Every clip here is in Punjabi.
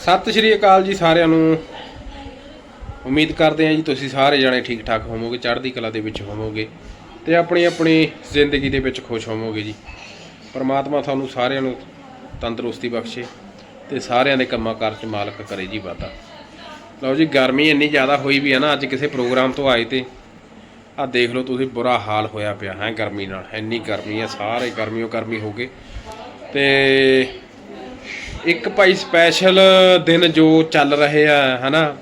ਸਤਿ ਸ਼੍ਰੀ ਅਕਾਲ ਜੀ ਸਾਰਿਆਂ ਨੂੰ। ਉਮੀਦ ਕਰਦੇ ਹਾਂ ਜੀ ਤੁਸੀਂ ਸਾਰੇ ਜਣੇ ਠੀਕ ਠਾਕ ਹੋਵੋਗੇ, ਚੜ੍ਹਦੀ ਕਲਾ ਦੇ ਵਿੱਚ ਹੋਵੋਗੇ ਤੇ ਆਪਣੀ ਆਪਣੀ ਜ਼ਿੰਦਗੀ ਦੇ ਵਿੱਚ ਖੁਸ਼ ਹੋਵੋਗੇ ਜੀ। ਪਰਮਾਤਮਾ ਤੁਹਾਨੂੰ ਸਾਰਿਆਂ ਨੂੰ ਤੰਦਰੁਸਤੀ ਬਖਸ਼ੇ ਤੇ ਸਾਰਿਆਂ ਦੇ ਕੰਮਾਂ ਕਾਰ 'ਚ ਮਾਲਕ ਕਰੇ ਜੀ ਵਾਧਾ। ਲਓ ਜੀ, ਗਰਮੀ ਇੰਨੀ ਜ਼ਿਆਦਾ ਹੋਈ ਵੀ ਹੈ ਨਾ, ਅੱਜ ਕਿਸੇ ਪ੍ਰੋਗਰਾਮ ਤੋਂ ਆਏ ਤੇ ਆ ਦੇਖ ਲਓ ਤੁਸੀਂ ਬੁਰਾ ਹਾਲ ਹੋਇਆ ਪਿਆ ਹੈ ਗਰਮੀ ਨਾਲ। ਇੰਨੀ ਗਰਮੀ ਹੈ ਸਾਰੇ ਗਰਮੀਓ ਗਰਮੀ ਹੋ ਗਏ ਤੇ ਇੱਕ ਭਾਈ ਸਪੈਸ਼ਲ ਦਿਨ ਜੋ ਚੱਲ ਰਹੇ ਆ, ਹਨਾ?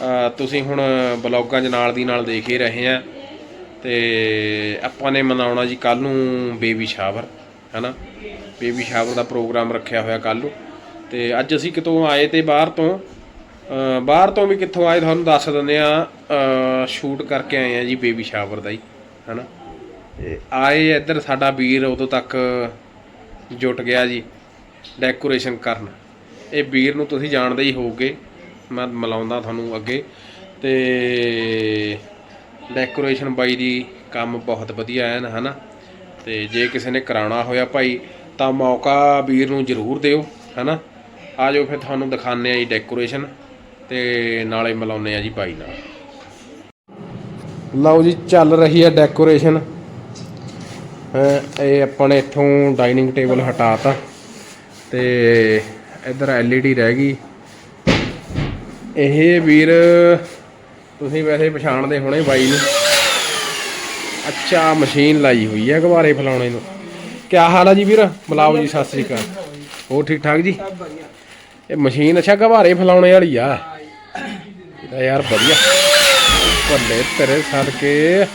ਅਹ ਤੁਸੀਂ ਹੁਣ ਬਲੌਗਾਂ 'ਚ ਨਾਲ ਦੀ ਨਾਲ ਦੇਖ ਹੀ ਰਹੇ ਆ। ਤੇ ਆਪਾਂ ਨੇ ਮਨਾਉਣਾ ਜੀ ਕੱਲ ਨੂੰ ਬੇਬੀ ਸ਼ਾਵਰ ਹਨਾ? ਬੇਬੀ ਸ਼ਾਵਰ ਦਾ ਪ੍ਰੋਗਰਾਮ ਰੱਖਿਆ ਹੋਇਆ ਕੱਲ ਨੂੰ। ਤੇ ਅੱਜ ਅਸੀਂ ਕਿਤੋਂ ਆਏ ਤੇ ਬਾਹਰ ਤੋਂ ਬਾਹਰ ਤੋਂ ਵੀ ਕਿੱਥੋਂ ਆਏ ਤੁਹਾਨੂੰ ਦੱਸ ਦਿੰਦੇ ਆ ਸ਼ੂਟ ਕਰਕੇ ਆਏ ਆ ਜੀ ਬੇਬੀ ਸ਼ਾਵਰ ਦਾ ਹੀ, ਹਨਾ? ਤੇ ਆਏ ਇੱਧਰ ਸਾਡਾ ਵੀਰ ਉਦੋਂ ਤੱਕ ਜੁਟ ਗਿਆ ਜੀ। ਡੈਕੋਰੇਸ਼ਨ ਕਰਨ। ਇਹ ਵੀਰ ਨੂੰ ਤੁਸੀਂ ਜਾਣਦੇ ਹੀ ਹੋਵੋਗੇ, ਮੈਂ ਮਿਲਾਉਂਦਾ ਤੁਹਾਨੂੰ ਅੱਗੇ। ਤੇ ਡੈਕੋਰੇਸ਼ਨ ਬਾਈ ਦੀ ਕੰਮ ਬਹੁਤ ਵਧੀਆ ਹੈ ਨਾ ਹਨਾ? ਤੇ ਜੇ ਕਿਸੇ ਨੇ ਕਰਾਉਣਾ ਹੋਇਆ ਭਾਈ, ਤਾਂ ਮੌਕਾ ਵੀਰ ਨੂੰ ਜ਼ਰੂਰ ਦਿਓ, ਹਨਾ? ਆ ਜਾਓ ਫਿਰ ਤੁਹਾਨੂੰ ਦਿਖਾਉਂਦੇ ਆ ਜੀ ਡੈਕੋਰੇਸ਼ਨ ਤੇ ਨਾਲੇ ਮਿਲਾਉਂਦੇ ਆ ਜੀ ਬਾਈ ਨਾਲ। ਲਓ ਜੀ, ਚੱਲ ਰਹੀ ਹੈ ਡੈਕੋਰੇਸ਼ਨ ਇਹ ਆਪਾਂ ਇੱਥੋਂ ਡਾਈਨਿੰਗ ਟੇਬਲ ਹਟਾਤਾ ਤੇ ਇੱਧਰ ਐਲਈਡੀ ਰਹਿ ਗਈ। ਇਹ ਵੀਰ ਤੁਸੀਂ ਵੈਸੇ ਪਛਾਣਦੇ ਹੋਣੇ ਬਾਈ ਨੂੰ। ਅੱਛਾ ਮਸ਼ੀਨ ਲਾਈ ਹੋਈ ਹੈ ਗੁਬਾਰੇ ਫਲਾਉਣੇ ਨੂੰ। ਕੀ ਹਾਲ ਆ ਜੀ ਵੀਰ? ਬੁਲਾਓ ਜੀ, ਸਤਿ ਸ੍ਰੀ ਅਕਾਲ। ਹੋਰ ਠੀਕ ਠਾਕ ਜੀ? ਇਹ ਮਸ਼ੀਨ ਅੱਛਾ ਗੁਬਾਰੇ ਫਲਾਉਣੇ ਵਾਲੀ ਆ। ਇਹਦਾ ਯਾਰ ਵਧੀਆ। ਭੱਲੇ ਤੇਰੇ ਸਦਕੇ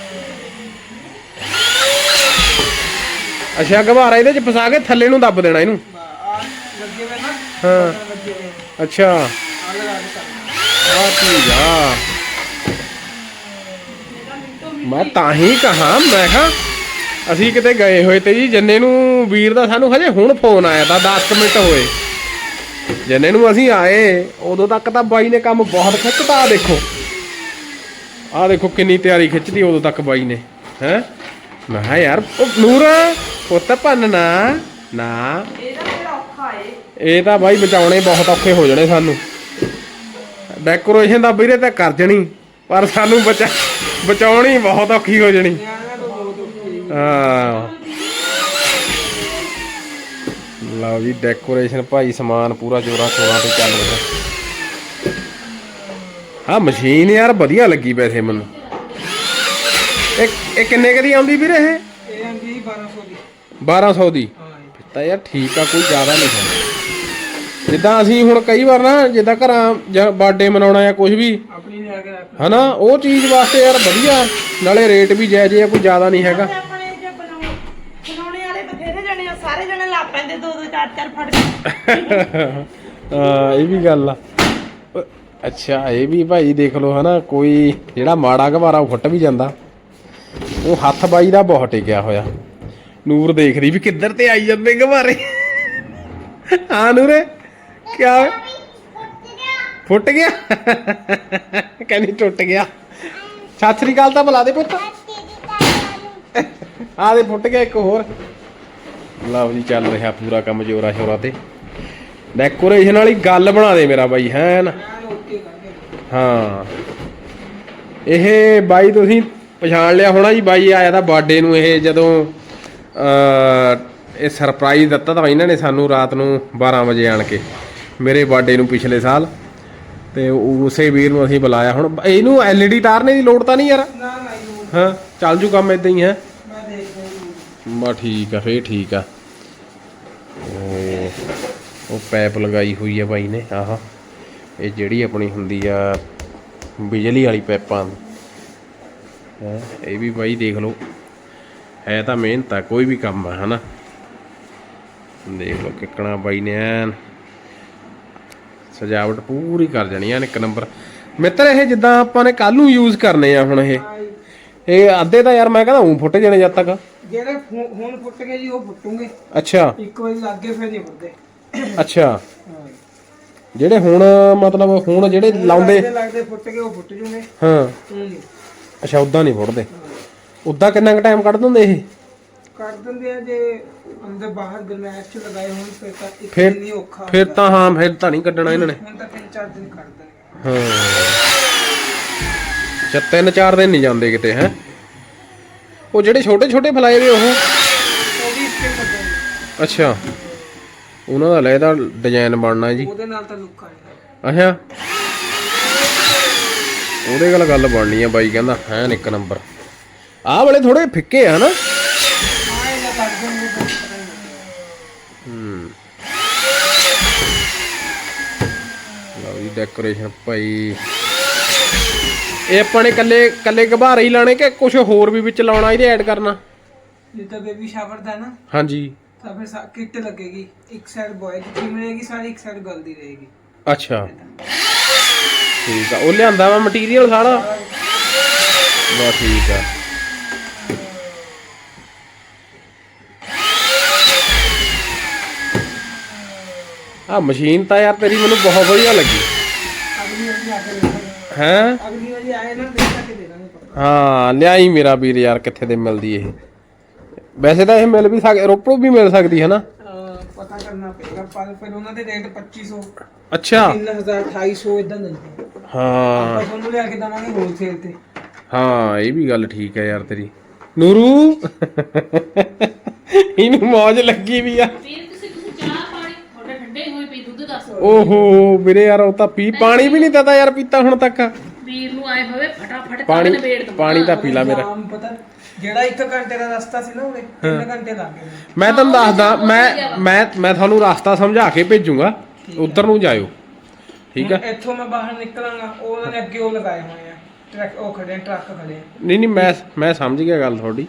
ਅੱਛਾ ਗੁਬਾਰਾ ਇਹਦੇ ਚ ਫਸਾ ਕੇ ਥੱਲੇ ਨੂੰ ਦੱਬ ਦੇਣਾ ਇਹਨੂੰ। ਹਾਂ। ਅੱਛਾ। ਆ ਲਗਾ ਆ। ਮੈਂ ਤਾਂ ਹੀ ਕਹਾ, ਮੈਂ ਕਿਹਾ, ਅਸੀਂ ਕਿਤੇ ਗਏ ਹੋਏ ਤੇ ਜੀ, ਜੰਨੇ ਨੂੰ ਵੀਰ ਦਾ ਸਾਨੂੰ ਹਜੇ ਹੁਣ ਫੋਨ ਆਇਆ ਤਾਂ 10 ਮਿੰਟ ਹੋਏ। ਜੰਨੇ ਨੂੰ ਅਸੀਂ ਆਏ, ਉਦੋਂ ਤੱਕ ਤਾਂ ਬਾਈ ਨੇ ਕੰਮ ਬਹੁਤ ਖਿੱਚਤਾ ਆਹ ਦੇਖੋ। ਆਹ ਦੇਖੋ ਕਿੰਨੀ ਤਿਆਰੀ ਖਿੱਚਦੀ ਉਦੋਂ ਤੱਕ ਬਾਈ ਨੇ, ਹੈ? ਮੈਂ ਕਿਹਾ, ਯਾਰ, ਉਹ ਨੂਰ, ਪੁੱਤ ਭੰਨਣਾ, ਨਾ। ਇਹਦਾ ਜਿਹੜਾ ਔਖਾ ਏ? ਇਹ ਤਾਂ ਬਾਈ ਬਚਾਉਣੇ ਬਹੁਤ ਔਖੇ ਹੋ ਜਾਣੇ ਸਾਨੂੰ। ਡੈਕੋਰੇਸ਼ਨ ਦਾ ਵੀਰੇ ਤਾਂ ਕਰ ਜਣੀ ਪਰ ਸਾਨੂੰ ਬਚਾ ਬਚਾਉਣੀ ਬਹੁਤ ਔਖੀ ਹੋ ਜਣੀ। ਹਾਂ। ਲਓ ਜੀ ਡੈਕੋਰੇਸ਼ਨ ਭਾਈ ਸਮਾਨ ਪੂਰਾ ਜੋਰਾ ਸ਼ੋਰਾਂ ਤੇ ਚੱਲ ਰਿਹਾ। ਹਾਂ ਮਸ਼ੀਨ ਯਾਰ ਵਧੀਆ ਲੱਗੀ ਵੈਸੇ ਮੈਨੂੰ। ਇਹ ਇਹ ਕਿੰਨੇ ਕਦੀ ਆਉਂਦੀ ਵੀਰੇ ਇਹ? ਇਹ ਆਂਦੀ 1200 ਦੀ। 1200 ਦੀ। ਤਾਂ ਯਾਰ ਠੀਕ ਆ ਕੋਈ ਜ਼ਿਆਦਾ ਨਹੀਂ ਹੈ। ਜਿੱਦਾਂ ਅਸੀਂ ਹੁਣ ਕਈ ਵਾਰ ਨਾ ਜਿੱਦਾਂ ਘਰਾਂ ਜਾਂ ਬਰਥਡੇ ਮਨਾਉਣਾ ਜਾਂ ਕੁਝ ਵੀ ਆਪਣੀ ਲਿਆ ਕੇ ਰੱਖ ਹਨਾ ਉਹ ਚੀਜ਼ ਵਾਸਤੇ ਯਾਰ ਵਧੀਆ। ਨਾਲੇ ਰੇਟ ਵੀ ਜਾਇਜ਼ ਆ ਕੋਈ ਜ਼ਿਆਦਾ ਨਹੀਂ ਹੈਗਾ। ਆਪਣੇ ਜੇ ਬਣਾਉ ਬਣਾਉਣੇ ਵਾਲੇ ਬਥੇਰੇ ਜਣੇ ਆ ਸਾਰੇ ਜਣੇ ਲਾ ਪੈਂਦੇ ਦੋ ਦੋ ਚਾਰ ਚਾਰ ਫੜ ਕੇ। ਹਾਂ ਇਹ ਵੀ ਗੱਲ ਆ। ਅ- ਅੱਛਾ ਇਹ ਵੀ ਭਾਈ ਦੇਖ ਲਓ ਹਨਾ ਕੋਈ ਜਿਹੜਾ ਮਾੜਾ ਘਵਾਰਾ ਉਹ ਫੁੱਟ ਵੀ ਜਾਂਦਾ। ਉਹ ਹੱਥ ਬਾਈ ਦਾ ਬਹੁਤ ਟਿਕਿਆ ਹੋਇਆ। ਨੂਰ ਦੇਖਦੀ ਵੀ ਕਿੱਧਰ ਤੇ ਆਈ ਜਾਂਦੇ ਘਵਾਰੇ ਹਾਂ ਨੂਰੇ। ਕਿਆ ਹੋਇਆ? ਫੁੱਟ ਗਿਆ। ਕਹਿੰਦੀ ਟੁੱਟ ਗਿਆ। ਸਤਿ ਸ੍ਰੀ ਅਕਾਲ ਤਾਂ ਬੁਲਾ ਦੇ ਪੁੱਤ। ਆ ਦੇ ਫੁੱਟ ਗਿਆ ਇੱਕ ਹੋਰ। ਲਓ ਜੀ ਚੱਲ ਰਿਹਾ ਪੂਰਾ ਕੰਮ ਜੋਰਾ ਸ਼ੋਰਾ ਤੇ। ਡੈਕੋਰੇਸ਼ਨ ਵਾਲੀ ਗੱਲ ਬਣਾ ਦੇ ਮੇਰਾ ਬਾਈ ਹੈ ਨਾ? ਹਾਂ। ਇਹ ਬਾਈ ਤੁਸੀਂ ਪਛਾਣ ਲਿਆ ਹੋਣਾ ਜੀ ਬਾਈ ਆਇਆ ਤਾਂ ਬਰਥਡੇ ਨੂੰ ਇਹ ਜਦੋਂ ਅ ਇਹ ਸਰਪ੍ਰਾਈਜ਼ ਦਿੱਤਾ ਤਾਂ ਇਹਨਾਂ ਨੇ ਸਾਨੂੰ ਰਾਤ ਨੂੰ 12 ਵਜੇ ਆਣ ਕੇ। ਮੇਰੇ ਬਰਥਡੇ ਨੂੰ ਪਿਛਲੇ ਸਾਲ। ਤੇ ਉਸੇ ਵੀਰ ਨੂੰ ਅਸੀਂ ਬੁਲਾਇਆ। ਹੁਣ ਇਹਨੂੰ ਐਲਈਡੀ ਤਾਰਨੇ ਦੀ ਲੋੜ ਤਾਂ ਨਹੀਂ ਯਾਰ। ਨਾ ਨਾ ਹਾਂ ਚੱਲ ਜੂ ਕੰਮ ਇਦਾਂ ਹੀ ਹੈ। ਮੈਂ ਦੇਖਦਾ ਠੀਕ ਆ ਫੇਰ ਠੀਕ ਆ। ਉਹ ਉਹ ਪੈਪ ਲਗਾਈ ਹੋਈ ਆ ਬਾਈ ਨੇ ਆਹ। ਇਹ ਜਿਹੜੀ ਆਪਣੀ ਹੁੰਦੀ ਆ ਬਿਜਲੀ ਵਾਲੀ ਪੈਪਾਂ ਹੈ ਇਹ ਵੀ ਬਾਈ ਦੇਖ ਲਓ। ਹੈ ਤਾਂ ਮਿਹਨਤ ਆ ਕੋਈ ਵੀ ਕੰਮ ਆ ਹਨਾ। ਦੇਖ ਲਓ ਕਿੱਕਣਾ ਬਾਈ ਨੇ ਐਨ। ਸਜਾਵਟ ਪੂਰੀ ਕਰ ਜਾਣੀ ਐਨ ਇੱਕ ਨੰਬਰ। ਮਿੱਤਰ ਇਹ ਜਿੱਦਾਂ ਆਪਾਂ ਨੇ ਕੱਲ ਨੂੰ ਯੂਜ਼ ਕਰਨੇ ਆ ਹੁਣ ਇਹ। ਇਹ ਅੱਧੇ ਤਾਂ ਯਾਰ ਮੈਂ ਕਹਿੰਦਾ ਉਂ ਫੁੱਟ ਜਾਣੇ ਜਦ ਤੱਕ। ਜਿਹੜੇ ਹੁਣ ਫੁੱਟ ਗਏ ਜੀ ਉਹ ਫੁੱਟੂਗੇ। ਅੱਛਾ। ਇੱਕ ਵਾਰੀ ਲੱਗ ਗਏ ਫਿਰ ਨਹੀਂ ਫੁੱਟਦੇ। ਅੱਛਾ। ਜਿਹੜੇ ਹੁਣ ਮਤਲਬ ਹੁਣ ਜਿਹੜੇ ਲਾਉਂਦੇ ਲੱਗਦੇ ਲੱਗਦੇ ਫੁੱਟ ਗਏ ਉਹ ਫੁੱਟ ਜੂਗੇ। ਹਾਂ। ਨਹੀਂ ਅੱਛਾ ਉਦਾਂ ਨਹੀਂ ਫੁੱਟਦੇ। ਉਦਾਂ ਕਿੰਨਾ ਕੁ ਟਾਈਮ ਕੱਢ ਦਿੰਦੇ ਇਹ? ਕਰ ਦਿੰਦੇ ਆ ਜੇ ਅੰਦਰ ਬਾਹਰ ਗਰਮੈਸ਼ ਚ ਲਗਾਏ ਹੋਣ ਫਿਰ ਤਾਂ ਇੱਕ ਫਿਰ- ਦਿਨ ਹੀ ਔਖਾ ਫਿਰ ਹੁੰਦਾ। ਤਾਂ ਹਾਂ ਫਿਰ ਤਾਂ ਨਹੀਂ ਕੱਢਣਾ ਇਹਨਾਂ ਨੇ। ਹੁਣ ਤਾਂ ਤਿੰਨ ਚਾਰ ਦਿਨ ਕਰ ਦਿੰਦੇ ਹਾਂ। ਅੱਛਾ ਤਿੰਨ ਚਾਰ ਦਿਨ ਨਹੀਂ ਜਾਂਦੇ ਕਿਤੇ ਹੈ? ਉਹ ਜਿਹੜੇ ਛੋਟੇ ਛੋਟੇ ਫਲਾਏ ਵੇ ਉਹ? ਵੀ ਅੱਛਾ। ਉਹਨਾਂ ਦਾ ਲੈਦਾ ਡਿਜ਼ਾਈਨ ਬਣਨਾ ਜੀ। ਉਹਦੇ ਨਾਲ ਤਾਂ ਲੁੱਕ ਆਏਗਾ ਅੱਛਾ। ਉਹਦੇ ਗੱਲ ਗੱਲ ਬਣਨੀ ਆ ਬਾਈ ਕਹਿੰਦਾ ਹੈ ਇੱਕ ਨੰਬਰ। ਆਹ ਵਾਲੇ ਥੋੜੇ ਫਿੱਕੇ ਆ ਹਨਾ ਹਾਂ ਇਹ ਲੱਗ ਜਾਣਗੇ ਤਾਂ ਪਤਾ ਹੀ ਨਹੀਂ ਹੂੰ ਲਓ ਜੀ ਡੈਕੋਰੇਸ਼ਨ ਭਾਈ। ਇਹ ਆਪਾਂ ਨੇ ਕੱਲੇ ਕੱਲੇ ਘਬਾਰੇ ਹੀ ਲਾਣੇ ਕਿ ਕੁਝ ਹੋਰ ਵੀ ਵਿੱਚ ਲਾਉਣਾ ਇਹਦੇ ਐਡ ਕਰਨਾ? ਜਿੱਦਾਂ ਬੇਬੀ ਸ਼ਾਵਰ ਦਾ ਨਾ ਹਾਂਜੀ। ਤਾਂ ਫਿਰ ਕਿੱਟ ਲੱਗੇਗੀ ਇੱਕ ਸਾਈਡ ਬॉय ਦੀ ਥੀਮ ਰਹੇਗੀ ਸਾਰੀ ਇੱਕ ਸਾਈਡ ਗਰਲ ਦੀ ਰਹੇਗੀ। ਅੱਛਾ। ਠੀਕ ਆ ਉਹ ਲਿਆਂਦਾ ਵਾ ਮਟੀਰੀਅਲ ਸਾਰਾ? ਬਾ ਠੀਕ ਆ। ਆ ਮਸ਼ੀਨ ਤਾਂ ਯਾਰ ਤੇਰੀ ਮੈਨੂੰ ਬਹੁਤ ਵਧੀਆ ਲੱਗੀ। ਹੈ? ਅਗਲੀ ਵਾਰੀ ਆਏ ਨਾ ਦੇਖ ਕੇ ਦੇ ਦਾਂਗੇ ਹਾਂ ਲਿਆਈ ਮੇਰਾ ਵੀਰ ਯਾਰ ਕਿੱਥੇ ਦੇ ਮਿਲਦੀ ਇਹ। ਵੈਸੇ ਤਾਂ ਇਹ ਮਿਲ ਵੀ ਸਕ ਰੋਪੜੋਂ ਵੀ ਮਿਲ ਸਕਦੀ ਹੈ ਨਾ? ਪਤਾ ਕਰਨਾ ਪਏਗਾ ਪਰ ਫਿਰ ਉਹਨਾਂ ਦੇ ਰੇਟ 2500 ਅੱਛਾ। 3000 2800 ਇਦਾਂ ਦਿੰਦੇ ਹਾਂ। ਆਪਾਂ ਤੁਹਾਨੂੰ ਲਿਆ ਕੇ ਦਵਾਂਗੇ ਹੋਲਸੇਲ ਤੇ। ਹਾਂ ਇਹ ਵੀ ਗੱਲ ਠੀਕ ਹੈ ਯਾਰ ਤੇਰੀ। ਨੂਰੂ! ਇਹਨੂੰ ਮੌਜ ਲੱਗੀ ਵੀ ਆ ਵੀਰ ਤੁਸੀਂ ਤੁਸੀਂ ਚਾਹ ਪਾਣੀ ਤੁਹਾਡੇ ਠੰਡੇ ਹੋਏ ਪਈ ਦੁੱਧ ਦੱਸ ਓਹੋ ਵੀਰੇ ਯਾਰ ਉਹ ਤਾਂ ਪੀ ਪਾਣੀ ਵੀ ਨਹੀਂ ਦਿੱਤਾ ਯਾਰ ਪੀਤਾ ਹੁਣ ਤੱਕ। ਵੀਰ ਨੂੰ ਆਏ ਹੋਵੇ ਫਟਾਫਟ ਪਾਣੀ ਦਵਾਂ ਪਾਣੀ ਤਾਂ ਪੀ ਲਾ ਮੇਰਾ। ਪਤਾ ਜਿਹੜਾ 1 ਘੰਟੇ ਦਾ ਰਸਤਾ ਸੀ ਨਾ ਉਹਦੇ 3 ਘੰਟੇ ਲੱਗ ਗਏ। ਮੈਂ ਤੁਹਾਨੂੰ ਦੱਸਦਾ ਮੈਂ ਮੈਂ ਮੈਂ ਤੁਹਾਨੂੰ ਰਸਤਾ ਸਮਝਾ ਕੇ ਭੇਜੂਗਾ। ਉਧਰ ਨੂੰ ਜਾਇਓ। ਠੀਕ ਹੈ? ਇੱਥੋਂ ਮੈਂ ਬਾਹਰ ਨਿਕਲਾਂਗਾ ਉਹ ਉਹਨਾਂ ਨੇ ਅੱਗੇ ਉਹ ਲਗਾਏ ਹੋਏ ਆ। ਟਰੱਕ ਉਹ ਖੜੇ ਆ ਟਰੱਕ ਖੜੇ ਆ। ਨਹੀਂ ਨਹੀਂ ਮੈਂ ਮੈਂ ਸਮਝ ਗਿਆ ਗੱਲ ਤੁਹਾਡੀ।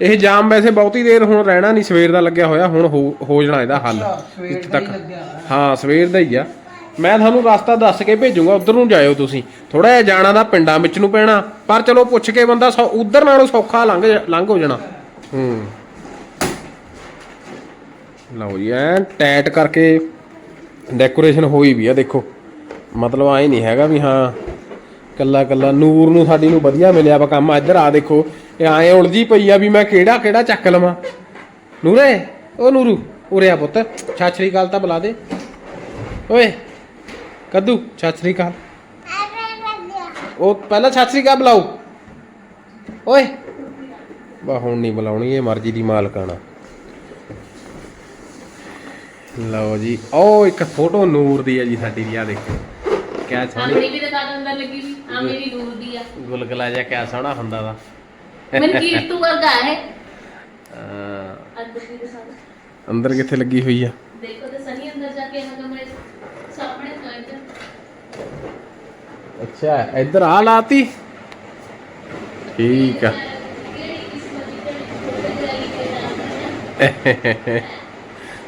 ਇਹ ਜਾਮ ਵੈਸੇ ਬਹੁਤੀ ਦੇਰ ਹੁਣ ਰਹਿਣਾ ਨਹੀਂ ਸਵੇਰ ਦਾ ਲੱਗਿਆ ਹੋਇਆ ਹੁਣ ਹੋ ਹੋ ਜਾਣਾ ਇਹਦਾ ਹੱਲ। ਇੱਥੇ ਤੱਕ। ਹਾਂ ਸਵੇਰ ਦਾ ਹੀ ਆ। ਮੈਂ ਤੁਹਾਨੂੰ ਰਸਤਾ ਦੱਸ ਕੇ ਭੇਜੂਗਾ ਉਧਰ ਨੂੰ ਜਾਇਓ ਤੁਸੀਂ। ਥੋੜਾ ਜਿਹਾ ਜਾਣਾ ਦਾ ਪਿੰਡਾਂ ਵਿੱਚ ਨੂੰ ਪੈਣਾ ਪਰ ਚਲੋ ਪੁੱਛ ਕੇ ਬੰਦਾ ਉਧਰ ਨਾਲੋਂ ਸੌਖਾ ਲੰਘ ਜਾ- ਲੰਘ ਹੋ ਜਾਣਾ। ਹੂੰ। ਲਓ ਜੀ ਐ ਟੈਟ ਕਰਕੇ ਡੈਕੋਰੇਸ਼ਨ ਹੋਈ ਵੀ ਆ ਦੇਖੋ। ਮਤਲਬ ਐ ਨਹੀਂ ਹੈਗਾ ਵੀ ਹਾਂ ਕੱਲਾ ਕੱਲਾ ਨੂਰ ਨੂੰ ਸਾਡੀ ਨੂੰ ਵਧੀਆ ਮਿਲਿਆ ਵਾ ਕੰਮ। ਇੱਧਰ ਆ ਦੇਖੋ ਐ ਉਲਝੀ ਪਈ ਆ ਵੀ ਮੈਂ ਕਿਹੜਾ ਕਿਹੜਾ ਚੱਕ ਲਵਾਂ। ਨੂਰੇ ਓ ਨੂਰੂ ਉਰੇ ਆ ਪੁੱਤ ਸ੍ਰੀ ਅਕਾਲ ਤਾਂ ਬੁਲਾ ਦੇ। ਓਏ ਕੱਦੂ ਸ੍ਰੀ ਅਕਾਲ। ਉਹ ਪਹਿਲਾਂ ਸ੍ਰੀ ਅਕਾਲ ਬੁਲਾਓ। ਓਏ ਬਾ ਹੁਣ ਨਹੀਂ ਬੁਲਾਉਣੀ ਇਹ ਮਰਜ਼ੀ ਦੀ ਮਾਲਕਾਣਾ ਲਓ ਜੀ ਉਹ ਇੱਕ ਫੋਟੋ ਨੂਰ ਦੀ ਹੈ ਜੀ ਸਾਡੀ ਦੀ ਆ ਦੇਖੋ। ਕਿਆ ਸੋਹਣੀ। ਆਪਣੀ ਵੀ ਤਾਂ ਅੰਦਰ ਲੱਗੀ ਵੀ ਆ ਮੇਰੀ ਨੂਰ ਦੀ ਆ। ਗੁਲਗਲਾ ਜਿਹਾ ਕਿਆ ਸੋਹਣਾ ਹੁੰਦਾ ਦਾ ਮਨਕੀਰ ਤੂੰ ਵਰਗਾ ਹੈ ਅਹ ਅੰਦਰ ਵੀ ਕਿੱਥੇ ਲੱਗੀ ਹੋਈ ਆ? ਦੇਖੋ ਤੇ ਸਨੀ ਅੰਦਰ ਜਾ ਕੇ ਇਹਨਾਂ ਕਮਰੇ ਸਾਹਮਣੇ ਤੋਂ। ਇੱਧਰ ਅੱਛਾ ਇੱਧਰ ਆ ਲਾਤੀ? ਠੀਕ ਆ।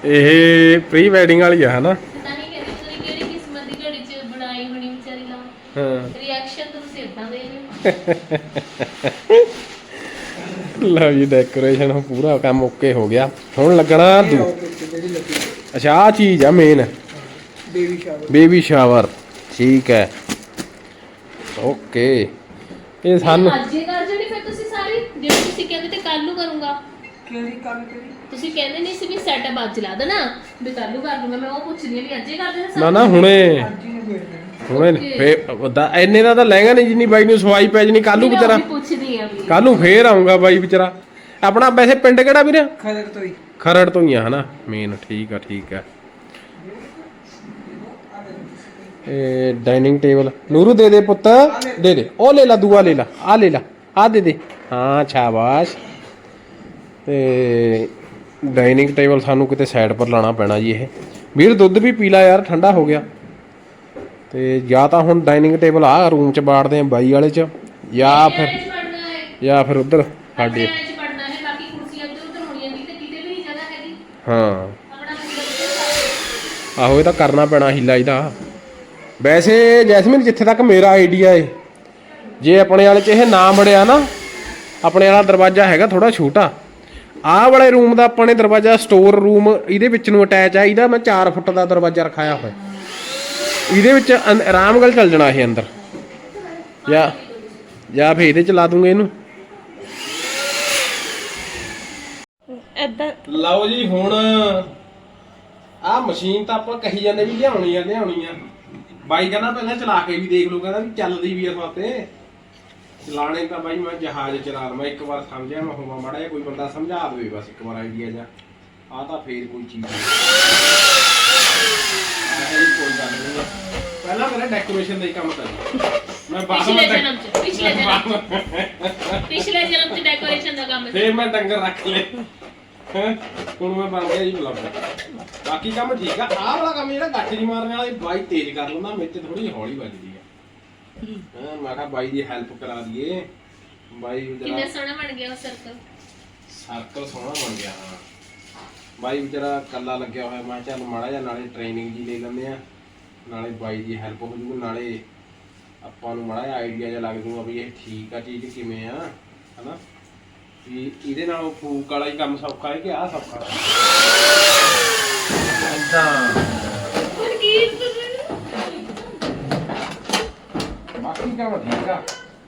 ਇਹ ਪ੍ਰੀ ਵੈਡਿੰਗ ਵਾਲੀ ਆ ਹਨਾ? ਪਤਾ ਨਹੀਂ ਕਹਿੰਦੀ ਤੁਸੀਂ ਕਿਹੜੀ ਕਿਸਮਤ ਦੀ ਘੜੀ ਚ ਬਣਾਈ ਹੋਣੀ ਵਿਚਾਰੀ ਲਾ ਹਾਂ। ਰਿਐਕਸ਼ਨ ਤੁਸੀਂ ਇਦਾਂ ਦੇ ਨੇ ਲਓ ਜੀ ਡੈਕੋਰੇਸ਼ਨ ਪੂਰਾ ਕੰਮ ਓਕੇ ਹੋ ਗਿਆ। ਹੁਣ ਲੱਗਣਾ ਦੂ ਪਿੱਛੇ ਜਿਹੜੀ ਅੱਛਾ ਆ ਚੀਜ਼ ਆ main baby shower baby shower ਠੀਕ ਹੈ। ਓਕੇ ਇਹ ਸਾਨੂੰ ਅੱਜ ਹੀ ਕਰ ਜਣੀ ਫਿਰ ਤੁਸੀਂ ਸਾਰੀ? ਜਿਵੇਂ ਤੁਸੀਂ ਕਹਿੰਦੇ ਤੇ ਕੱਲ ਨੂੰ ਕਰੂੰਗਾ। ਕਿਹੜੀ ਕੰਮ ਕਰੀ ਤੁਸੀਂ ਕਹਿੰਦੇ ਨਹੀਂ ਸੀ ਵੀ ਸੈਟਅਪ ਅੱਜ ਲਾ ਦੇਣਾ। ਵੀ ਕੱਲ ਨੂੰ ਕਰ ਲੂੰਗਾ ਮੈਂ ਉਹ ਪੁੱਛਦੀ ਹਾਂ ਵੀ ਅੱਜ ਹੀ ਕਰ ਦੇਣਾ ਨਾ ਨਾ ਹੁਣੇ। ਅੱਜ ਹੀ ਨਿਬੇੜ ਹੁਣੇ ਫੇ ਦਾ ਐਨੇ ਦਾ ਤਾਂ ਲਹਿੰਗਾ ਨਹੀਂ ਜਿੰਨੀ ਬਾਈ ਨੂੰ ਸਵਾਈ ਪੈ ਜਣੀ ਕੱਲੂ ਮੈਂ ਉਹ ਵਿਚਾਰਾ। ਵੀ ਪੁੱਛਦੀ ਆ ਵੀ ਕੱਲੂ ਫੇਰ ਆਉਂਗਾ ਬਾਈ ਵਿਚਾਰਾ। ਆਪਣਾ ਵੈਸੇ ਪਿੰਡ ਕਿਹੜਾ ਵੀਰੇ? ਖਦਰ ਤੋਂ ਹੀ। ਖਰੜ ਤੋਂ ਹੀ ਆ ਹਨਾ? ਮੇਨ ਠੀਕ ਆ ਠੀਕ ਆ। ਇਹ ਡਾਈਨਿੰਗ ਟੇਬਲ ਨੂਰੂ ਦੇ ਦੇ ਪੁੱਤ। ਦੇ ਦੇ। ਉਹ ਲੈ ਲਾ ਦੂਆ ਲੈ ਲਾ ਆ ਲੈ ਲਾ ਆ ਦੇ ਦੇ। ਹਾਂ ਸ਼ਾਬਾਸ਼। ਤੇ ਡਾਈਨਿੰਗ ਟੇਬਲ ਸਾਨੂੰ ਕਿਤੇ ਸਾਈਡ ਪਰ ਲਾਣਾ ਪੈਣਾ ਜੀ ਇਹ। ਵੀਰ ਦੁੱਧ ਵੀ ਪੀ ਲਾ ਯਾਰ ਠੰਡਾ ਹੋ ਗਿਆ। ਤੇ ਜਾਂ ਤਾਂ ਹੁਣ ਡਾਈਨਿੰਗ ਟੇਬਲ ਆ ਰੂਮ ਚ ਬਾੜਦੇ ਆ ਬਾਈ ਵਾਲੇ ਚ ਜਾਂ ਫਿਰ ਜਾਂ ਫਿਰ ਉਧਰ ਸਾਡੇ। ਹੈ ਬਾਕੀ ਕੁਰਸੀਆਂ ਇੱਧਰ ਉੱਧਰ ਹੋਣੀਆਂ ਨਹੀਂ ਤੇ ਕਿਤੇ ਵੀ ਨਹੀਂ ਜਗ੍ਹਾ ਹੈਗੀ। ਹਾਂ। ਆਪਣਾ ਮਤਲਬ ਆਹੋ ਇਹ ਤਾਂ ਕਰਨਾ ਪੈਣਾ ਹੀਲਾ ਇਹਦਾ ਵੈਸੇ ਜੈਸਮੀਨ ਜਿੱਥੇ ਤੱਕ ਮੇਰਾ ਆਈਡੀਆ ਏ ਜੇ ਆਪਣੇ ਵਾਲੇ ਚ ਇਹ ਨਾ ਬੜਿਆ ਨਾ ਆਪਣੇ ਵਾਲਾ ਦਰਵਾਜ਼ਾ ਹੈਗਾ ਥੋੜਾ ਛੋਟਾ। ਆਹ ਵਾਲੇ ਰੂਮ ਦਾ ਆਪਾਂ ਨੇ ਦਰਵਾਜ਼ਾ ਸਟੋਰ ਰੂਮ ਇਹਦੇ ਵਿੱਚ ਨੂੰ ਅਟੈਚ ਆ ਇਹਦਾ ਮੈਂ 4 ਫੁੱਟ ਦਾ ਦਰਵਾਜ਼ਾ ਰਖਾਇਆ ਹੋਇਆ। ਇਹਦੇ ਵਿੱਚ ਅੰ- ਆਰਾਮ ਨਾਲ ਚੱਲ ਜਾਣਾ ਇਹ ਅੰਦਰ। ਜਾਂ ਜਾਂ ਫੇਰ ਇਹਦੇ ਚ ਲਾ ਦੂੰਗੇ ਇਹਨੂੰ। ਲਓ ਜੀ ਹੁਣ ਆਹ ਮਸ਼ੀਨ ਤਾਂ ਆਪਾਂ ਕਹੀ ਜਾਂਦੇ ਵੀ ਲਿਆਉਣੀ ਆ ਲਿਆਉਣੀ ਆ। ਬਾਈ ਕਹਿੰਦਾ ਪਹਿਲਾਂ ਚਲਾ ਕੇ ਵੀ ਦੇਖ ਲਓ ਕਹਿੰਦਾ ਵੀ ਚੱਲਦੀ ਵੀ ਆ ਸਾਤੇ ਚਲਾਣੇ ਤਾਂ ਬਾਈ ਮੈਂ ਜਹਾਜ਼ ਚਲਾ ਲਵਾਂ ਇੱਕ ਵਾਰ ਸਮਝਿਆ ਮੈਂ ਹੋਵਾਂ ਮਾੜਾ ਜਿਹਾ ਕੋਈ ਬੰਦਾ ਸਮਝਾ ਦੇਵੇ ਬਸ ਇੱਕ ਵਾਰ ਆਈਡੀਆ ਜਾ ਆ ਤਾਂ ਫੇਰ ਕੋਈ ਚੀਜ਼ ਨਹੀਂ ਆਹ ਇਹ ਕੋਈ ਗੱਲ ਨਹੀਂ ਆ। ਪਹਿਲਾਂ ਮੇਰਾ ਡੈਕੋਰੇਸ਼ਨ ਦਾ ਹੀ ਕੰਮ ਕਰਦਾ ਮੈਂ ਬਾਅਦ ਪਿਛਲੇ ਵਿੱਚ ਜਨਮ ਚ ਪਿਛਲੇ ਜਨਮ ਪਿਛਲੇ ਜਨਮ ਚ ਡੈਕੋਰੇਸ਼ਨ ਦਾ ਕੰਮ ਸੀ। ਫੇਰ ਮੈਂ ਡੰਗਰ ਰੱਖ ਲਏ। ਹੈਂ? ਹੁਣ ਮੈਂ ਬਣ ਗਿਆ ਜੀ ਬਲੌਗ ਬਾਕੀ ਕੰਮ ਠੀਕ ਆ। ਆਹ ਵਾਲਾ ਕੰਮ ਜਿਹੜਾ ਗੱਠ ਜੀ ਮਾਰਨ ਵਾਲਾ ਇਹ ਬਾਈ ਤੇਜ਼ ਕਰ ਲੈਂਦਾ ਮੇਰੇ ਤੇ ਥੋੜੀ ਹੌਲੀ ਵੱਜਦੀ ਆ। ਹਾਂ? ਮੈਂ ਕਿਹਾ ਬਾਈ ਦੀ ਹੈਲਪ ਕਰਾ ਦਈਏ। ਬਾਈ ਕਿੰਨਾ ਵਿਚਾਰਾ ਸੋਹਣਾ ਬਣ ਗਿਆ ਉਹ ਸਰਕਲ ਸਰਕਲ ਸੋਹਣਾ ਬਣ ਗਿਆ ਹਾਂ। ਬਾਈ ਵਿਚਾਰਾ ਕੱਲਾ ਲੱਗਿਆ ਹੋਇਆ ਮੈਂ ਕਿਹਾ ਚੱਲ ਮਾੜਾ ਜਿਹਾ ਨਾਲੇ ਟ੍ਰੇਨਿੰਗ ਜੀ ਲੈ ਲੈਂਦੇ ਆ ਨਾਲੇ ਬਾਈ ਦੀ ਹੈਲਪ ਹੋ ਜੂਗੀ ਨਾਲੇ ਆਪਾਂ ਨੂੰ ਮਾੜਾ ਜਿਹਾ ਆਈਡੀਆ ਜਿਹਾ ਲੱਗ ਜੂਗਾ ਵੀ ਇਹ ਠੀਕ ਆ ਚੀਜ਼ ਕਿਵੇਂ ਆ ਹਨਾ? ਵੀ ਇਹਦੇ ਨਾਲ ਫੂਕ ਵਾਲਾ ਹੀ ਕੰਮ ਸੌਖਾ ਹੈ ਕਿ ਆ ਸੌਖਾ ਏਦਾਂ। ਬਾਕੀ ਕੰਮ ਠੀਕ ਆ।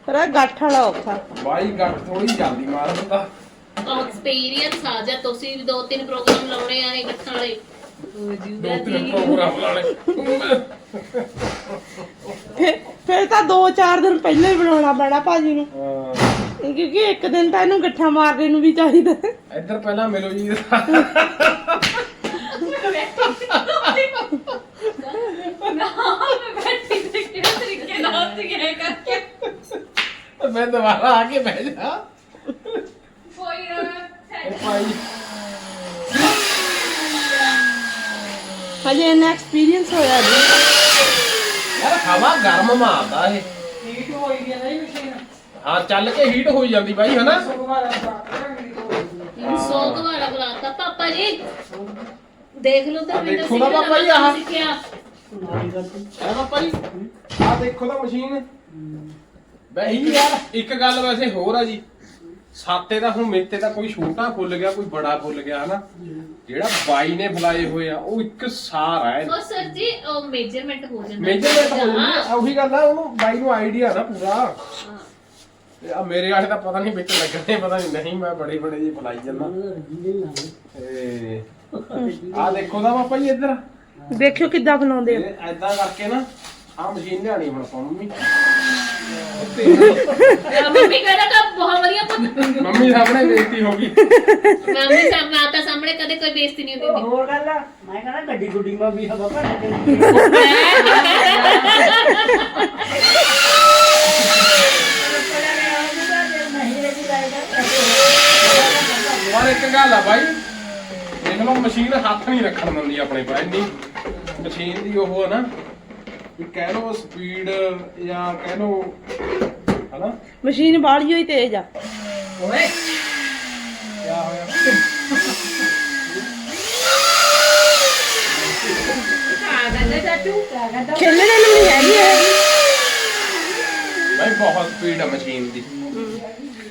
ਪਰ ਇਹ ਗੱਠ ਵਾਲਾ ਔਖਾ। ਬਾਈ ਗੱਟ ਥੋੜੀ ਜਲਦੀ ਮਾਰ ਦਿੰਦਾ ਐਕਸਪੀਰੀਅੰਸ ਆ ਜਾ ਤੁਸੀਂ ਵੀ ਦੋ ਤਿੰਨ ਪ੍ਰੋਗਰਾਮ ਲਾਉਣੇ ਆ ਇਹ ਗੱਠਾਂ ਵਾਲੇ। ਦੋ ਤਿੰਨ ਪ੍ਰੋਗਰਾਮ ਲਾਣੇ ਫਿਰ ਫਿਰ ਤਾਂ 2-4 ਦਿਨ ਪਹਿਲਾਂ ਹੀ ਬਣਾਉਣਾ ਪੈਣਾ ਭਾਜੀ ਨੂੰ। ਹਾਂ। ਕਿਉਂਕਿ ਇੱਕ ਦਿਨ ਤਾਂ ਇਹਨੂੰ ਗੱਠਾ ਮਾਰਨੇ ਨੂੰ ਵੀ ਚਾਹੀਦਾ। ਇੱਧਰ ਪਹਿਲਾਂ ਮਿਲੋ ਜੀ। ਮੈਂ ਦੁਬਾਰਾ ਆ ਕੇ ਬਹਿ ਜਾ। ਭਾਈ ਹਜੇ ਇਹਨਾਂ ਐਕਸਪੀਰੀਅੰਸ ਹੋਇਆ ਜੀ ਯਾਰ ਹਵਾ ਗਰਮ ਮਾਰਦਾ ਇਹ। ਹੀਟ ਹੋਈ ਗਈ ਨਹੀਂ ਮਸ਼ੀਨ ਹਾਂ ਚੱਲ ਕੇ ਹੀਟ ਹੋਈ ਜਾਂਦੀ ਬਾਈ ਹਨਾ? ਸੁਭਾਅ ਦਾ ਸੋਗ ਵਾਲਾ ਬੁਲਾਤਾ ਪਾਪਾ ਜੀ ਦੇਖ ਲਓ ਤਾਂ ਆ ਦੇਖੋ ਨਾ ਪਾਪਾ ਜੀ ਆਹ। ਸਿੱਖਿਆ। ਹੈ ਪਾਪਾ ਜੀ? ਆ ਦੇਖੋ ਤਾਂ ਮਸ਼ੀਨ। ਬਈ ਯਾਰ ਇੱਕ ਗੱਲ ਵੈਸੇ ਹੋਰ ਆ ਜੀ। ਸਾਤੇ ਦਾ ਹੁਣ ਮੇਤੇ ਦਾ ਕੋਈ ਛੋਟਾ ਫੁੱਲ ਗਿਆ ਕੋਈ ਬੜਾ ਫੁੱਲ ਗਿਆ ਹਨਾ? ਜਿਹੜਾ ਬਾਈ ਨੇ ਬੁਲਾਏ ਹੋਏ ਆ ਉਹ ਇੱਕ ਸਾਰ ਹੈ ਉਹ ਸਰ ਜੀ ਉਹ ਮੇਜਰਮੈਂਟ ਹੋ ਜਾਂਦਾ। ਮੇਜਰਮੈਂਟ ਹੋ ਜਾਂਦੀ। ਆ ਉਹੀ ਗੱਲ ਆ ਉਹਨੂੰ ਬਾਈ ਨੂੰ ਆਈਡੀਆ ਨਾ ਪੂਰਾ। ਹਾਂ। ਤੇ ਆ ਮੇਰੇ ਵਾਲੇ ਦਾ ਪਤਾ ਨਹੀਂ ਵਿੱਚ ਲੱਗਣੇ ਪਤਾ ਨਹੀਂ ਨਹੀਂ ਮੈਂ ਬੜੇ ਬੜੇ ਜੀ ਬੁਲਾਈ ਜਾਂਦਾ। ਆ ਦੇਖੋ ਦਾ ਪਾਪਾ ਜੀ ਇੱਧਰ। ਦੇਖਿਓ ਕਿੱਦਾਂ ਬਣਾਉਂਦੇ ਆ। ਇਹ ਐਦਾਂ ਕਰਕੇ ਨਾ ਆ ਮਸ਼ੀਨ ਲਿਆਣੀ ਹੁਣ ਆਪਾਂ ਮੰਮੀ ਆ, ਮੰਮੀ ਕਹਿੰਦਾ ਤਾਂ ਬਹੁਤ ਵਧੀਆ ਪੁੱਤ। ਮੰਮੀ ਸਾਹਮਣੇ ਬੇਇੱਜ਼ਤੀ ਹੋ ਗਈ। ਮੰਮੀ ਸਾਹਮਣੇ ਮਾਤਾ ਸਾਹਮਣੇ ਕਦੇ ਕੋਈ ਬੇਇੱਜ਼ਤੀ ਨਹੀਂ ਹੁੰਦੀ। ਹੋਰ ਗੱਲ ਆ ਮੈਂ ਕਹਿੰਦਾ ਗੱਡੀ ਗੁੱਡੀ ਮਾ ਵੀ ਹਵਾ ਭਰ ਦੇ ਪਰ ਇੱਕ ਗੱਲ ਆ ਬਾਈ ਦੇਖ ਲਓ ਮਸ਼ੀਨ ਹੱਥ ਨਹੀਂ ਰੱਖਣ ਦਿੰਦੀ ਆਪਣੇ ਪਰ ਇੰਨੀ ਮਸ਼ੀਨ ਦੀ ਉਹ ਆ ਨਾ। ਵੀ ਕਹਿ ਲਓ ਸਪੀਡ ਜਾਂ ਕਹਿ ਲਓ ਹਨਾ? ਮਸ਼ੀਨ ਬਾਹਲੀ ਹੋਈ ਤੇਜ਼ ਆ। ਓਏ! ਕੀ ਹੋਇਆ? ਖੇਲਣੇ ਨੂੰ ਨਹੀਂ ਹੈਗੀ ਇਹ ਬਹੁਤ ਸਪੀਡ ਆ ਮਸ਼ੀਨ ਦੀ।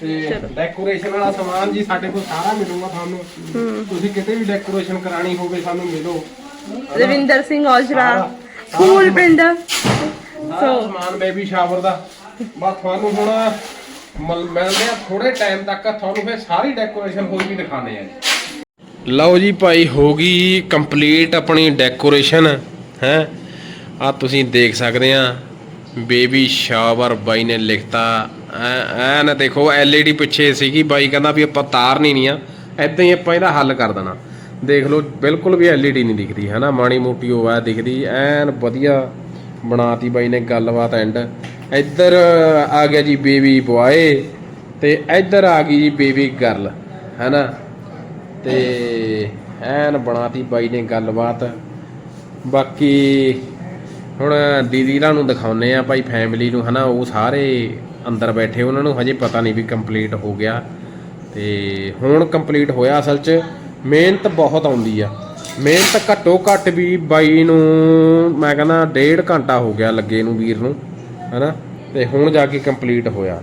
ਤੇ ਡੈਕੋਰੇਸ਼ਨ ਵਾਲਾ ਸਮਾਨ ਜੀ ਸਾਡੇ ਕੋਲ ਸਾਰਾ ਮਿਲੂਗਾ ਤੁਹਾਨੂੰ। ਤੁਸੀਂ ਕਿਤੇ ਵੀ ਡੈਕੋਰੇਸ਼ਨ ਕਰਾਣੀ ਹੋਵੇ ਸਾਨੂੰ ਮਿਲੋ। ਰਵਿੰਦਰ ਸਿੰਘ ਔਜਰਾ ਸਾਰਾ- ਸਕੂਲ ਪਿੰਡ। ਸਾਰਾ ਸਮਾਨ ਬੇਬੀ ਸ਼ਾਵਰ ਦਾ। ਬਸ ਤੁਹਾਨੂੰ ਹੁਣ ਮਿਲ- ਮਿਲਦੇ ਆ ਥੋੜੇ ਟਾਈਮ ਤੱਕ ਤੁਹਾਨੂੰ ਫਿਰ ਸਾਰੀ ਡੈਕੋਰੇਸ਼ਨ ਹੋਈ ਵੀ ਦਿਖਾਣੇ ਆ ਲਓ ਜੀ ਭਾਈ ਹੋ ਗਈ ਕੰਪਲੀਟ ਆਪਣੀ ਡੈਕੋਰੇਸ਼ਨ ਹੈ। ਆ ਤੁਸੀਂ ਦੇਖ ਸਕਦੇ ਆ ਬੇਬੀ ਸ਼ਾਵਰ ਬਾਈ ਨੇ ਲਿਖਤਾ। ਐ ਐ ਨਾ ਦੇਖੋ ਐਲਈਡੀ ਪਿੱਛੇ ਸੀਗੀ ਬਾਈ ਕਹਿੰਦਾ ਵੀ ਆਪਾਂ ਤਾਰਨੀ ਨਹੀਂ ਆ ਐਦਾਂ ਹੀ ਆਪਾਂ ਇਹਦਾ ਹੱਲ ਕਰ ਦੇਣਾ। ਦੇਖ ਲਓ, ਬਿਲਕੁਲ ਵੀ ਐਲਈਡੀ ਨਹੀਂ ਦਿਖਦੀ ਹੈ ਨਾ ਮਾੜੀ ਮੋਟੀ ਉਹ ਆ ਦਿਖਦੀ, ਐਨ ਵਧੀਆ ਬਣਾਤੀ ਬਾਈ ਨੇ ਗੱਲਬਾਤ ਐਂਡ ਇੱਧਰ ਆ ਗਿਆ ਜੀ ਬੇਬੀ ਬੁਆਏ ਤੇ ਇੱਧਰ ਆ ਗਈ ਜੀ ਬੇਬੀ ਗਰਲ ਹੈ ਨਾ ਤੇ ਐਨ ਬਣਾਤੀ ਬਾਈ ਨੇ ਗੱਲਬਾਤ। ਬਾਕੀ ਹੁਣ ਦੀਦੀਰਾਂ ਨੂੰ ਦਿਖਾਉਨੇ ਆ ਭਾਈ ਫੈਮਿਲੀ ਨੂੰ, ਹਨਾ? ਉਹ ਸਾਰੇ ਅੰਦਰ ਬੈਠੇ, ਉਹਨਾਂ ਨੂੰ ਹਜੇ ਪਤਾ ਨਹੀਂ ਵੀ ਕੰਪਲੀਟ ਹੋ ਗਿਆ। ਤੇ ਹੁਣ ਕੰਪਲੀਟ ਹੋਇਆ ਅਸਲ 'ਚ। ਮਿਹਨਤ ਬਹੁਤ ਆਉਂਦੀ ਆ। ਮਿਹਨਤ ਘੱਟੋ ਘੱਟ ਵੀ ਬਾਈ ਨੂੰ ਮੈਂ ਕਹਿੰਦਾ ਡੇਢ ਘੰਟਾ ਹੋ ਗਿਆ ਲੱਗੇ ਨੂੰ ਵੀਰ ਨੂੰ ਹਨਾ? ਤੇ ਹੁਣ ਜਾ ਕੇ ਕੰਪਲੀਟ ਹੋਇਆ।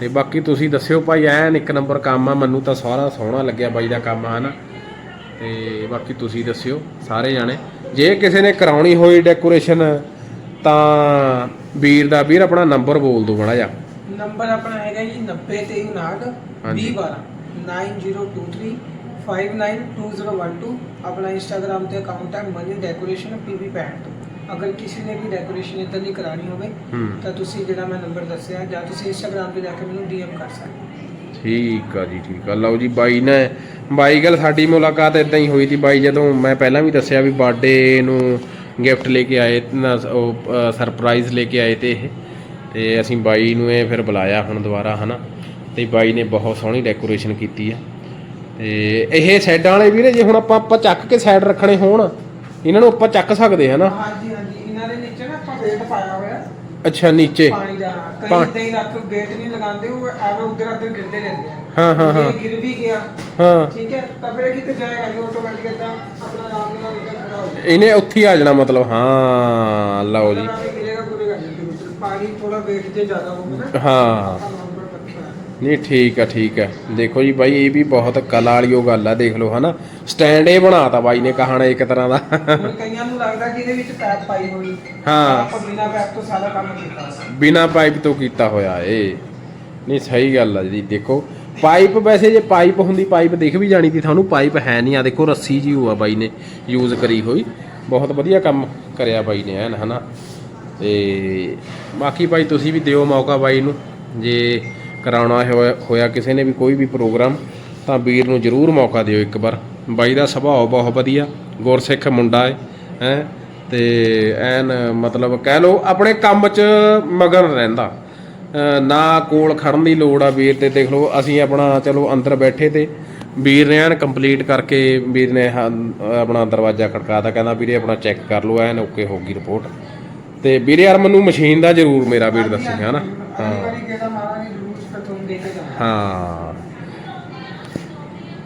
ਤੇ ਬਾਕੀ ਤੁਸੀਂ ਦੱਸਿਓ ਭਾਈ ਐਨ ਇੱਕ ਨੰਬਰ ਕੰਮ ਆ ਮੈਨੂੰ ਤਾਂ ਸਾਰਾ ਸੋਹਣਾ ਲੱਗਿਆ ਬਾਈ ਦਾ ਕੰਮ ਆ ਹਨਾ? ਤੇ ਬਾਕੀ ਤੁਸੀਂ ਦੱਸਿਓ ਸਾਰੇ ਜਾਣੇ। ਜੇ ਕਿਸੇ ਨੇ ਕਰਾਉਣੀ ਹੋਈ ਡੈਕੋਰੇਸ਼ਨ ਤਾਂ ਵੀਰ ਦਾ ਵੀਰ ਆਪਣਾ ਨੰਬਰ ਬੋਲ ਦਿਓ ਬੜਾ ਜਾ ਨੰਬਰ ਆਪਣਾ ਹੈਗਾ ਜੀ 90 23 59 ਹਾਂਜੀ। 20 12 9023 592012 ਆਪਣਾ ਇੰਸਟਾਗ੍ਰam ਤੇ ਅਕਾਊਂਟ ਹੈ ਮਨੀ ਡੈਕੋਰੇਸ਼ਨ ਪੀਵੀ ਪੈਂਟ ਅਗਰ ਕਿਸੇ ਨੇ ਵੀ ਡੈਕੋਰੇਸ਼ਨ ਇਦਾਂ ਦੀ ਕਰਾਣੀ ਹੋਵੇ ਤਾਂ ਤੁਸੀਂ ਜਿਹੜਾ ਮੈਂ ਨੰਬਰ ਦੱਸਿਆ ਜਾਂ ਤੁਸੀਂ ਇੰਸਟਾਗ੍ਰam ਤੇ ਜਾ ਕੇ ਮੈਨੂੰ ਡੀਐਮ ਕਰ ਸਕਦੇ। ਠੀਕ ਆ ਜੀ ਠੀਕ ਆ। ਲਓ ਜੀ ਬਾਈ ਨੇ ਬਾਈ ਗੱਲ ਸਾਡੀ ਮੁਲਾਕਾਤ ਇਦਾਂ ਹੀ ਹੋਈ ਸੀ। ਬਾਈ ਜਦੋਂ ਮੈਂ ਪਹਿਲਾਂ ਵੀ ਦੱਸਿਆ ਵੀ ਬਰਥਡੇ ਨੂੰ ਗਿਫਟ ਲੈ ਕੇ ਆਏ ਉਹ ਸਰਪ੍ਰਾਈਜ਼ ਲੈ ਕੇ ਆਏ ਤੇ ਇਹ। ਤੇ ਅਸੀਂ ਬਾਈ ਨੂੰ ਇਹ ਫਿਰ ਬੁਲਾਇਆ ਹੁਣ ਦੁਬਾਰਾ ਹਨਾ। ਤੇ ਬਾਈ ਨੇ ਬਹੁਤ ਸੋਹਣੀ ਡੈਕੋਰੇਸ਼ਨ ਕੀਤੀ ਆ ਤੇ ਇਹ ਸਾਈਡਾਂ ਵਾਲੇ ਵੀਰੇ ਜੇ ਹੁਣ ਆਪਾਂ ਆਪਾਂ ਚੱਕ ਕੇ ਸਾਈਡ ਰੱਖਣੇ ਹੋਣ ਇਹਨਾਂ ਨੂੰ ਆਪਾਂ ਚੱਕ ਸਕਦੇ ਹਨਾ ਹਾਂਜੀ ਹਾਂਜੀ। ਇਹਨਾਂ ਦੇ ਨੀਚੇ ਨਾ ਆਪਾਂ ਵੇਟ ਪਾਇਆ ਹੋਇਆ। ਅੱਛਾ ਨੀਚੇ। ਪਾਣੀ ਦਾ। ਕਈ ਹੀ ਰੱਖ ਗੇਟ ਨਹੀਂ ਲਗਾਉਂਦੇ ਉਹ ਐਵੇਂ ਉਧਰ ਉਧਰ ਗਿਰਦੇ ਰਹਿੰਦੇ ਆ। ਹਾਂ, ਹਾਂ, ਹਾਂ। ਗਿਰ ਵੀ ਗਿਆ। ਹਾਂ। ਠੀਕ ਹੈ? ਤਾਂ ਫਿਰ ਕਿਤੇ ਜਾਏਗਾ? ਆਟੋਮੈਟਿਕ ਇਦਾਂ ਆਪਣਾ ਆਰਾਮ ਨਾਲ ਉੱਧਰ ਖੜਾ ਹੋ ਜਾਏਗਾ। ਇਹਨੇ ਉੱਥੇ ਆ ਜਾਣਾ ਮਤਲਬ। ਹਾਂ ਲਓ ਜੀ। ਪਾਣੀ ਥੋੜਾ ਵੇਟ ਜ਼ਿਆਦਾ ਨਾ। ਤਾਂ ਹੈ। ਨਹੀਂ ਠੀਕ ਆ ਠੀਕ ਆ। ਦੇਖੋ ਜੀ ਬਾਈ ਇਹ ਵੀ ਬਹੁਤ ਕਲਾ ਵਾਲੀ ਉਹ ਗੱਲ ਆ ਦੇਖ ਲਓ ਹਨਾ। ਸਟੈਂਡ ਇਹ ਬਣਾਤਾ ਬਾਈ ਨੇ ਕਹਾਣਾ ਇੱਕ ਤਰ੍ਹਾਂ ਦਾ। ਹੁਣ ਕਈਆਂ ਨੂੰ ਲੱਗਦਾ ਕਿ ਇਹਦੇ ਵਿੱਚ ਪੈਪ ਪਾਈ ਹੋਈ। ਹਾਂ। ਆਪਾਂ ਬਿਨਾਂ ਪੈਪ ਤੋਂ ਸਾਰਾ ਕੰਮ ਕੀਤਾ ਹੋਇਆ। ਬਿਨਾ ਪਾਈਪ ਤੋਂ ਕੀਤਾ ਹੋਇਆ ਏ। ਨਹੀਂ ਸਹੀ ਗੱਲ ਆ ਜੀ ਦੇਖੋ। ਪਾਈਪ ਵੈਸੇ ਜੇ ਪਾਈਪ ਹੁੰਦੀ ਪਾਈਪ ਦਿਖ ਵੀ ਜਾਣੀ ਸੀ ਤੁਹਾਨੂੰ ਪਾਈਪ ਹੈ ਨਹੀਂ। ਆ ਦੇਖੋ ਰੱਸੀ ਜੀ ਹੋਆ ਬਾਈ ਨੇ ਯੂਜ਼ ਕਰੀ ਹੋਈ। ਬਹੁਤ ਵਧੀਆ ਕੰਮ ਕਰਿਆ ਬਾਈ ਨੇ ਐਨ ਹਨਾ। ਤੇ ਬਾਕੀ ਭਾਈ ਤੁਸੀਂ ਵੀ ਦਿਓ ਮੌਕਾ ਬਾਈ ਨੂੰ। ਜੇ ਕਰਾਉਣਾ ਹੋਇਆ ਹੋਇਆ ਕਿਸੇ ਨੇ ਵੀ ਕੋਈ ਵੀ ਪ੍ਰੋਗਰਾਮ, ਤਾਂ ਵੀਰ ਨੂੰ ਜ਼ਰੂਰ ਮੌਕਾ ਦਿਓ ਇੱਕ ਵਾਰ। ਬਾਈ ਦਾ ਸੁਭਾਅ ਬਹੁਤ ਵਧੀਆ, ਗੁਰਸਿੱਖ ਮੁੰਡਾ ਹੈ ਹੈ, ਤੇ ਐਨ ਮਤਲਬ ਕਹਿ ਲਓ ਆਪਣੇ ਕੰਮ 'ਚ ਮਗਨ ਰਹਿੰਦਾ। ਨਾ ਕੋਲ ਖੜਨ ਦੀ ਲੋੜ ਆ ਵੀਰ ਤੇ, ਦੇਖ ਲਓ ਅਸੀਂ ਆਪਣਾ ਚਲੋ ਅੰਦਰ ਬੈਠੇ ਤੇ, ਵੀਰ ਨੇ ਐਨ ਕੰਪਲੀਟ ਕਰਕੇ ਵੀਰ ਨੇ ਆਪਣਾ ਦਰਵਾਜ਼ਾ ਖੜਕਾਤਾ, ਕਹਿੰਦਾ ਵੀਰੇ ਆਪਣਾ ਚੈੱਕ ਕਰ ਲਓ, ਐਨ ਓਕੇ ਹੋ ਗਈ ਰਿਪੋਰਟ ਤੇ ਵੀਰੇ ਯਾਰ ਮੈਨੂੰ ਮਸ਼ੀਨ ਦਾ ਜ਼ਰੂਰ ਮੇਰਾ ਵੀਰ ਦੱਸੀ, ਹਨਾ? ਅਗਲੀ ਹਾਂ ਹਾਂ।